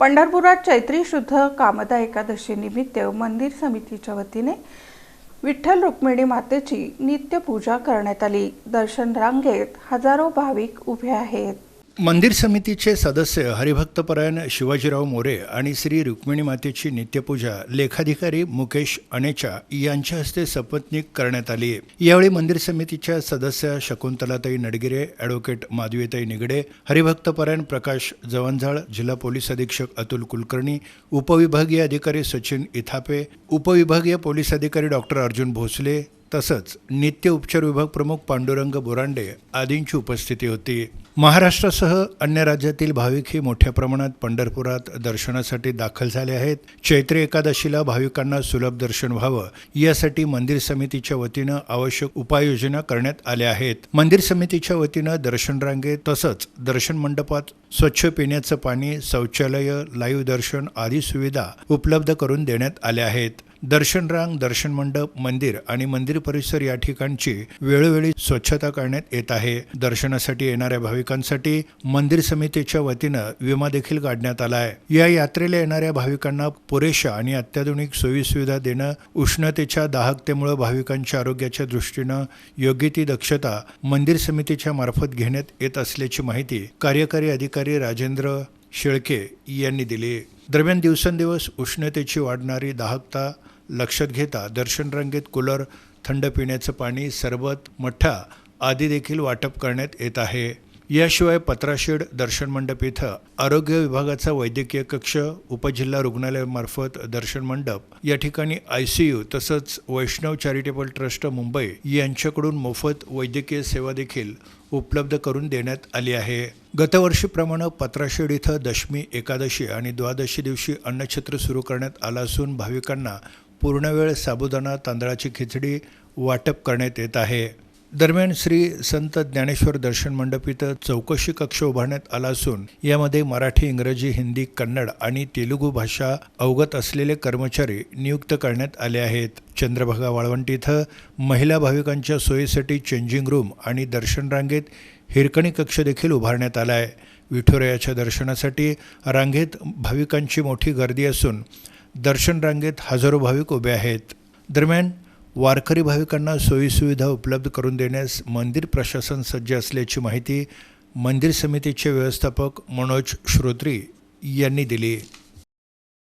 पंढरपुरात चैत्री शुद्ध कामदा एकादशी निमित्त मंदिर समितीच्या वतीने विठ्ठल रुक्मिणी मातेची नित्यपूजा करण्यात आली. दर्शन रांगेत हजारो भाविक उभे आहेत. मंदिर समितीचे सदस्य हरिभक्तपरायण शिवाजीराव मोरे आणि श्री रुक्मिणी मातेची नित्यपूजा लेखाधिकारी मुकेश अनेचा यांच्या हस्ते सपत्नीक करण्यात आली. यावेळी मंदिर समितीच्या सदस्य शकुंतलाताई नडगिरे ॲडव्होकेट माधवीताई निगडे हरिभक्तपरायण प्रकाश जवंझाळ जिल्हा पोलीस अधीक्षक अतुल कुलकर्णी उपविभागीय अधिकारी सचिन इथापे उपविभागीय पोलीस अधिकारी डॉक्टर अर्जुन भोसले तसंच नित्य उपचार विभाग प्रमुख पांडुरंग बोरांडे आदींची उपस्थिती होती. महाराष्ट्रासह अन्य राज्यातील भाविकही मोठ्या प्रमाणात पंढरपुरात दर्शनासाठी दाखल झाले आहेत. चैत्री एकादशीला भाविकांना सुलभ दर्शन व्हावं यासाठी मंदिर समितीच्या वतीनं आवश्यक उपाययोजना करण्यात आल्या आहेत. मंदिर समितीच्या वतीनं दर्शन रांगेत तसंच दर्शन मंडपात स्वच्छ पिण्याचं पाणी शौचालय लाईव्ह दर्शन आदी सुविधा उपलब्ध करून देण्यात आल्या आहेत. दर्शनरांग दर्शन मंडप मंदिर आणि मंदिर परिसर या ठिकाणची वेळोवेळी स्वच्छता करण्यात येत आहे. दर्शनासाठी येणाऱ्या भाविकांसाठी मंदिर समितीच्या वतीनं विमा देखील काढण्यात आला आहे. या यात्रेला येणाऱ्या भाविकांना पुरेशा आणि अत्याधुनिक सोयी सुविधा देणं उष्णतेच्या दाहकतेमुळे भाविकांच्या आरोग्याच्या दृष्टीनं योग्य ती दक्षता मंदिर समितीच्या मार्फत घेण्यात येत असल्याची माहिती कार्यकारी अधिकारी राजेंद्र शेळके यांनी दिली. दरम्यान दिवसेंदिवस उष्णतेची वाढणारी दाहकता लक्षात घेता दर्शन रांगेत कूलर थंड पिण्याचं पाणी सरबत मठ्ठा आदी देखील वाटप करण्यात येत आहे. याशिवाय पत्राशेड दर्शन मंडप इथं आरोग्य विभागाचा वैद्यकीय कक्ष उपजिल्हा रुग्णालयामार्फत दर्शन मंडप या ठिकाणी आय सी यू तसंच वैष्णव चॅरिटेबल ट्रस्ट मुंबई यांच्याकडून मोफत वैद्यकीय सेवा देखील उपलब्ध करून देण्यात आली आहे. गतवर्षीप्रमाणे पत्राशेड इथं दशमी एकादशी आणि द्वादशी दिवशी अन्नछत्र सुरू करण्यात आलं असून भाविकांना पूर्णवेळ साबुदाणा तांदळाची खिचडी वाटप करण्यात येत आहे. दरम्यान श्री संत ज्ञानेश्वर दर्शन मंडप इथं चौकशी कक्ष उभारण्यात आला असून यामध्ये मराठी इंग्रजी हिंदी कन्नड आणि तेलुगू भाषा अवगत असलेले कर्मचारी नियुक्त करण्यात आले आहेत. चंद्रभागा वाळवंटी इथं महिला भाविकांच्या सोयीसाठी चेंजिंग रूम आणि दर्शन रांगेत हिरकणी कक्ष देखील उभारण्यात आला आहे विठुरायाच्या दर्शनासाठी रांगेत भाविकांची मोठी गर्दी असून दर्शन रांगेत हजारो भाविक उभे आहेत. दरम्यान वारकरी भाविकांना सोयीसुविधा उपलब्ध करून देण्यास मंदिर प्रशासन सज्ज असल्याची माहिती मंदिर समितीचे व्यवस्थापक मनोज श्रोत्री यांनी दिली.